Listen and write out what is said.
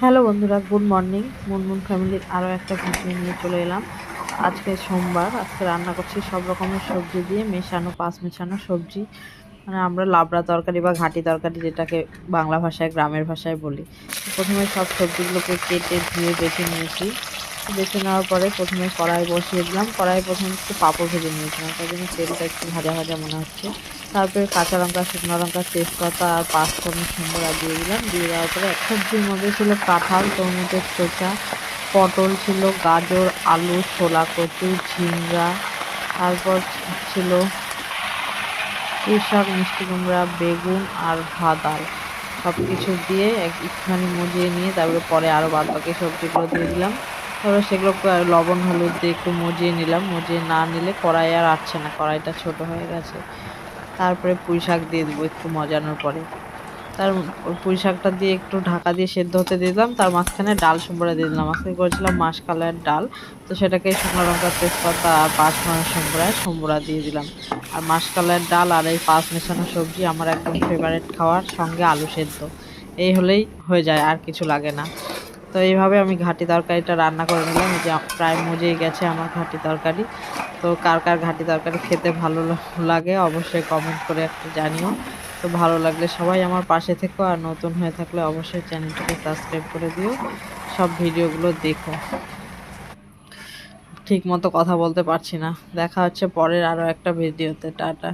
Hello বন্ধুরা, good morning. Munmun ফ্যামিলির আরও একটা ভিডিও নিয়ে চলে এলাম। আজকে সোমবার, আজকে রান্না করছি সব রকমের সবজি দিয়ে, মেশানো, পাঁচ মেশানো সবজি। মানে আমরা লাবড়া তরকারি বা ঘাটি তরকারি যেটাকে বাংলা ভাষায়, গ্রামের ভাষায় বলি। প্রথমে সব সবজিগুলোকে কেটে, ধুয়ে, বেছে নিয়েছি। বেছে নেওয়ার পরে প্রথমে কড়াই বসিয়ে দিলাম। কড়াই প্রথমে একটু পাঁপড় ভেজে নিয়েছিলাম তাই জন্য তেলটা একটু ভাজা ভাজা মনে হচ্ছে। তারপরে কাঁচা লঙ্কা, শুকনো লঙ্কা, তেজপাতা আর পাঁচফোড়ন, সুন্দর দিয়ে দিলাম। দিয়ে দেওয়ার পরে এক সবজির মধ্যে ছিল কাঁঠাল তরমুজের চোচা পটল ছিল গাজর, আলু, ছোলা কচু ঝিঙ্গা তারপর ছিল শাক মিষ্টি কুমড়া, বেগুন আর ভাদাল। সব কিছু দিয়ে একটুখানি মজিয়ে নিয়ে তারপরে পরে আরও বাদ বাকি সবজিগুলো দিয়ে দিলাম। তারপরে সেগুলো লবণ, হলুদ দিয়ে একটু মজিয়ে নিলাম। মজিয়ে না নিলে কড়াই আর আসছে না। কড়াইটা ছোট হয়ে গেছে। তারপরে পুঁই শাক দিয়ে দেবো একটু মজানোর পরে। তার পুঁই শাকটা দিয়ে একটু ঢাকা দিয়ে সেদ্ধ হতে দিয়ে দিলাম, তার মাঝখানে ডাল সম্বরা দিয়ে দিলাম। আজকে করেছিলাম মাসকালের ডাল, তো সেটাকে শুকনো লঙ্কা, তেজপাতা, আর পাঁচ মাস সম্বরায় সম্বরা দিয়ে দিলাম। আর মাসকালের ডাল আর এই পাঁচ মেশানো সবজি আমার একদম ফেভারেট খাওয়ার সঙ্গে আলু সেদ্ধ। এই হলেই হয়ে যায়, আর কিছু লাগে না। তো এইভাবে আমি ঘাটি তরকারিটা রান্না করে নিলাম। যে প্রায় মজেই গেছে আমার ঘাটি তরকারি। তো কার কার ঘাটি তরকারি খেতে ভালো লাগে অবশ্যই কমেন্ট করে একটু জানিও। তো ভালো লাগলে সবাই আমার পাশে থেকো আর নতুন হয়ে থাকলে অবশ্যই চ্যানেলটাকে সাবস্ক্রাইব করে দিও। সব ভিডিওগুলো দেখো। ঠিক মতো কথা বলতে পারছি না। দেখা হচ্ছে পরের আরও একটা ভিডিওতে। টাটা।